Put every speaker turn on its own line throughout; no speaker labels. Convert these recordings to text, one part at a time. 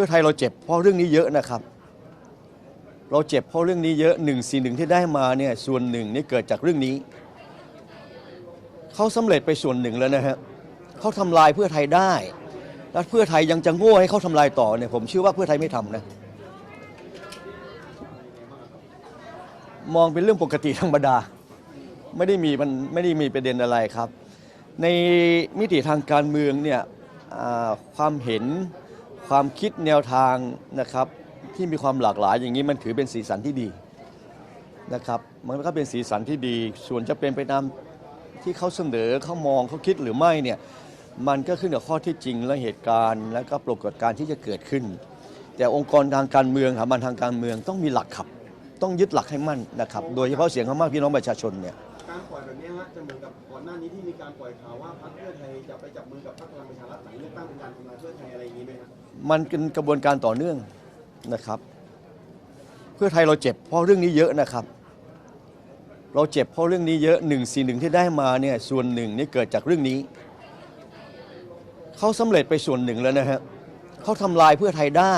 พื่อไทยเราเจ็บเพราะเรื่องนี้เยอะนะครับ เราเจ็บเพราะเรื่องนี้เยอะหนึ่งสี่หนึ่งที่ได้มาเนี่ยส่วนหนึ่งนี่เกิดจากเรื่องนี้เขาสำเร็จไปส่วนหนึ่งแล้วนะฮะเขาทำลายเพื่อไทยได้แล้วเพื่อไทยยังจะโง่ให้เขาทำลายต่อเนี่ยผมเชื่อว่าเพื่อไทยไม่ทำนะมองเป็นเรื่องปกติธรรมดา ไม่ได้มีมันไม่ได้มีประเด็นอะไรครับ ในมิติทางการเมืองเนี่ยความเห็น ความคิดแนวทางนะครับที่มีความหลากหลายอย่างนี้มันถือเป็นสีสันที่ดีนะครับมันก็เป็นสีสันที่ดี ส่วนจะเป็นไปตามที่เขาเสนอเขามองเขาคิดหรือไม่เนี่ยมันก็ขึ้นกับข้อที่จริงและเหตุการณ์ และก็ปรากฏการณ์ที่จะเกิดขึ้น แต่องค์กรทางการเมืองสถาบันทางการเมืองต้องมีหลักครับ ต้องยึดหลักให้มั่นนะครับ โดยเฉพาะเสียงข้างมากพี่น้องประชาชนเนี่ย
การปล่อยแบบนี้ฮะจะเหมือนกับก่อนหน้านี้ที่มีการปล่อยข่าวว่าพรรคเพื่อไทยจะไปจับมือกับพรรคพลังประชารัฐหลังเลือกตั้งเป็นการทำลายเพื่อไทยอะไรอย่างนี้ไหมครับ
มันเป็นกระบวนการต่อเนื่องนะครับ เพื่อไทยเราเจ็บเพราะเรื่องนี้เยอะนะครับ เราเจ็บเพราะเรื่องนี้เยอะหนึ่งสี่หนึ่งที่ได้มาเนี่ยส่วนหนึ่งนี่เกิดจากเรื่องนี้เขาสำเร็จไปส่วนหนึ่งแล้วนะฮะเขาทำลายเพื่อไทยได้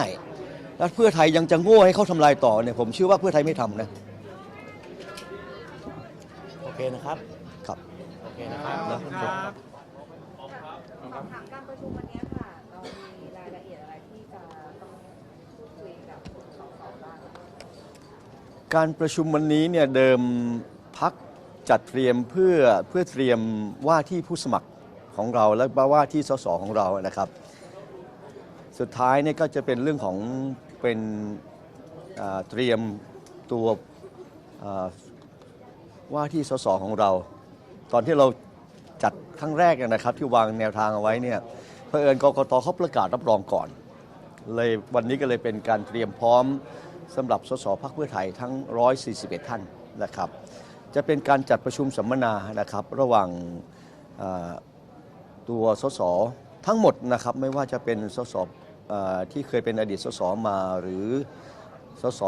แล้วเพื่อไทยยังจะโง่ให้เขาทำลายต่อเนี่ยผมเชื่อว่าเพื่อไทยไม่ทำนะ
เคนะครับ
ครับ
โอเคนะครับ
นะ
ถามการประชุมวันนี้ค่ะ เรามีรายละเอียดอะไรที่จะต้องพูดคุยกับสสบ้าง
การประชุมวันนี้เนี่ยเดิมพักจัดเตรียมเพื่อเพื่อเตรียมว่าที่ผู้สมัครของเราและว่าที่สสของเรานะครับ สุดท้ายเนี่ยก็จะเป็นเรื่องของเป็นอ่าเตรียมตัวอ่า ว่าที่สสของเรา ตอนที่เราจัดครั้งแรกนะครับ ที่วางแนวทางเอาไว้เนี่ยเพื่อเอิญกรกตเขาประกาศรับรองก่อน เลยวันนี้ก็เลยเป็นการเตรียมพร้อมสำหรับสสพักเพื่อไทยทั้ง 141 ท่านนะครับ จะเป็นการจัดประชุมสัมมนานะครับ ระหว่างตัวสสทั้งหมดนะครับไม่ว่าจะเป็นสสที่เคยเป็นอดีตสสมาหรือสส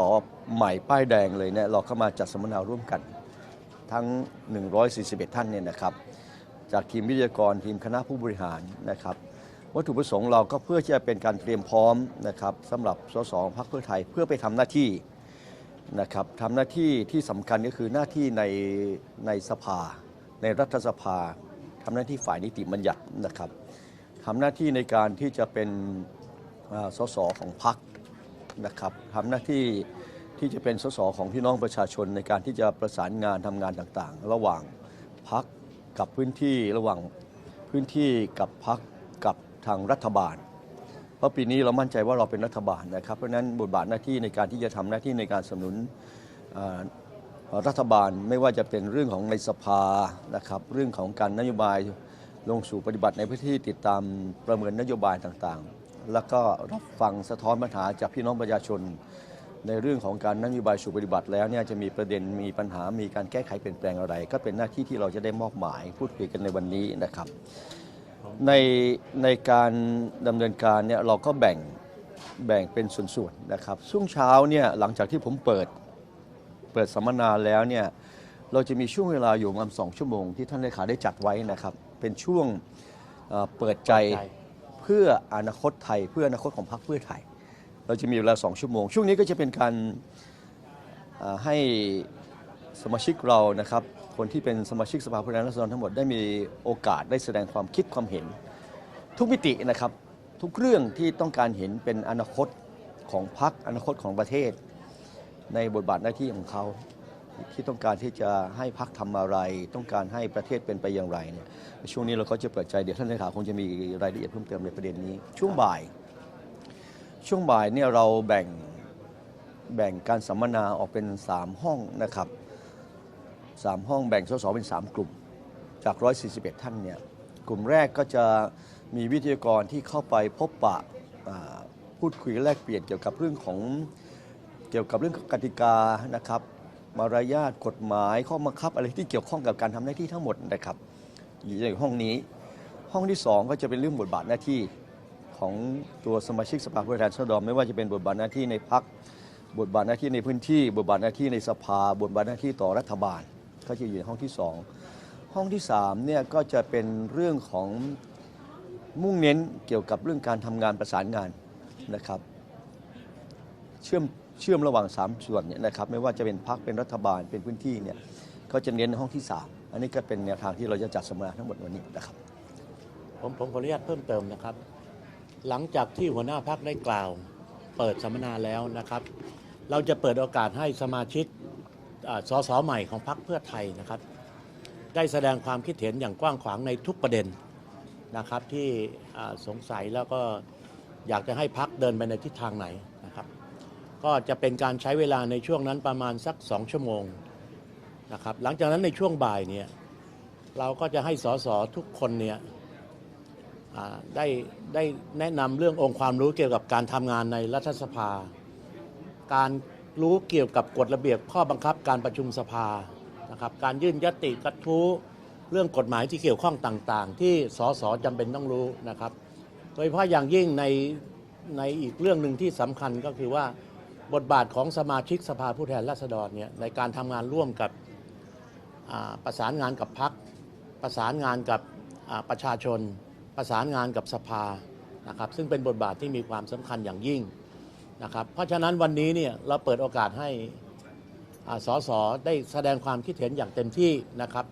ใหม่ป้ายแดงเลยเนี่ยเราเข้ามาจัดสัมมนาร่วมกัน ทั้ง 141 ท่านเนี่ยนะครับ จากทีมวิทยากรทีมคณะผู้บริหารนะครับ วัตถุประสงค์เราก็เพื่อที่จะเป็นการเตรียมพร้อมนะครับสำหรับสสพรรคเพื่อไทยเพื่อไปทำหน้าที่นะครับทำหน้าที่ที่สำคัญก็คือหน้าที่ในในสภา ในรัฐสภาทำหน้าที่ฝ่ายนิติบัญญัตินะครับทำหน้าที่ในการที่จะเป็นสสของพรรคนะครับทำหน้าที่ ที่จะเป็นสสของพี่น้องประชาชนในการที่จะประสานงานทำงานต่างๆ ระหว่างพรรคกับพื้นที่ระหว่างพื้นที่กับพรรคกับทางรัฐบาล เพราะปีนี้เรามั่นใจว่าเราเป็นรัฐบาลนะครับ เพราะนั้นบทบาทหน้าที่ในการที่จะทำหน้าที่ในการสนับสนุนรัฐบาลไม่ว่าจะเป็นเรื่องของในสภานะครับเรื่องของการนโยบายลงสู่ปฏิบัติในพื้นที่ติดตามประเมินนโยบายต่างๆ แล้วก็รับฟังสะท้อนปัญหาจากพี่น้องประชาชน ในเรื่องของการนโยบายสู่ปฏิบัติแล้วเนี่ยจะมีประเด็นมีปัญหามีการแก้ไขเปลี่ยนแปลงอะไร ก็เป็นหน้าที่ที่เราจะได้มอบหมายพูดคุยกันในวันนี้นะครับ ในในการดำเนินการเนี่ยเราก็แบ่งแบ่งเป็นส่วนๆนะครับช่วงเช้าเนี่ยหลังจากที่ผมเปิดเปิดสัมมนาแล้วเนี่ยเราจะมีช่วงเวลาอยู่ประมาณสองชั่วโมงที่ท่านเลขาได้จัดไว้นะครับ เป็นช่วงเอ่อเปิดใจ
เปิดใจ
เพื่ออนาคตไทย เพื่ออนาคตของพรรคเพื่อไทย เราจะมีเวลาสองชั่วโมง ช่วงนี้ก็จะเป็นการให้สมาชิกเรานะครับ คนที่เป็นสมาชิกสภาผู้แทนราษฎรทั้งหมดได้มีโอกาสได้แสดงความคิดความเห็น ทุกมิตินะครับ ทุกเรื่องที่ต้องการเห็นเป็นอนาคตของพรรคอนาคตของประเทศ ในบทบาทหน้าที่ของเขาที่ต้องการที่จะให้พรรคทำอะไร ต้องการให้ประเทศเป็นไปอย่างไรเนี่ยช่วงนี้เราก็จะเปิดใจเดี๋ยวท่านเลขาคงจะมีรายละเอียดเพิ่มเติมในประเด็นนี้ ช่วงบ่าย ช่วงบ่ายเนี่ยเราแบ่งแบ่งการสัมมนาออกเป็น 3 ห้องนะครับสามห้องแบ่งสสเป็น 3 กลุ่มจาก 141 ท่านเนี่ยกลุ่มแรกก็จะมีวิทยากรที่เข้าไปพบปะพูดคุยแลกเปลี่ยนเกี่ยวกับเรื่องของเกี่ยวกับเรื่องของกติกานะครับมารยาทกฎหมายข้อบังคับอะไรที่เกี่ยวข้องกับการทำหน้าที่ทั้งหมดนะครับอยู่ในห้องนี้ ห้องที่สองก็จะเป็นเรื่องบทบาทหน้าที่ ของตัวสมาชิกสภาผู้แทนราษฎรไม่ว่าจะเป็นบทบาทหน้าที่ในพักบทบาทหน้าที่ในพื้นที่ บทบาทหน้าที่ในสภา บทบาทหน้าที่ต่อรัฐบาล ก็จะอยู่ในห้องที่สองห้องที่สามเนี่ยก็จะเป็นเรื่องของมุ่งเน้นเกี่ยวกับเรื่องการทำงานประสานงานนะครับ เชื่อมเชื่อมระหว่าง 3 ส่วนเนี่ยนะครับไม่ว่าจะเป็นพักเป็นรัฐบาลเป็นพื้นที่เนี่ยก็จะเน้นในห้องที่ 3 อันนี้ก็เป็นแนวทางที่เราจะจัดสัมมนาทั้งหมดวันนี้นะครับ
ผมผมขออนุญาตเพิ่มเติมนะครับ หลังจากที่หัวหน้าพักได้กล่าว เปิดสัมมนาแล้วนะครับ เราจะเปิดโอกาสให้สมาชิกอ่าสสใหม่ของพักเพื่อไทยนะครับ ได้แสดงความคิดเห็นอย่างกว้างขวางในทุกประเด็นนะครับ ที่สงสัยแล้วก็อยากจะให้พักเดินไปในทิศทางไหนนะครับ ก็จะเป็นการใช้เวลาในช่วงนั้นประมาณสักสองชั่วโมงนะครับ หลังจากนั้นในช่วงบ่ายเนี่ยเราก็จะให้สสทุกคนเนี่ย ได้ได้แนะนำเรื่ององค์ความรู้เกี่ยวกับการทำงานในรัฐสภา การรู้เกี่ยวกับกฎระเบียบข้อบังคับการประชุมสภานะครับการยื่นยติกระทู้เรื่องกฎหมายที่เกี่ยวข้องต่างๆ ที่สสจำเป็นต้องรู้นะครับ โดยเฉพาะอย่างยิ่งในในอีกเรื่องหนึ่งที่สำคัญก็คือว่าบทบาทของสมาชิกสภาผู้แทนราษฎรเนี่ยในการทำงานร่วมกับประสานงานกับพักประสานงานกับประชาชน ประสานงานกับสภานะครับซึ่งเป็นบทบาทที่มีความสำคัญอย่างยิ่งนะครับเพราะฉะนั้นวันนี้เนี่ยเราเปิดโอกาสให้สสได้แสดงความคิดเห็นอย่างเต็มที่นะครับ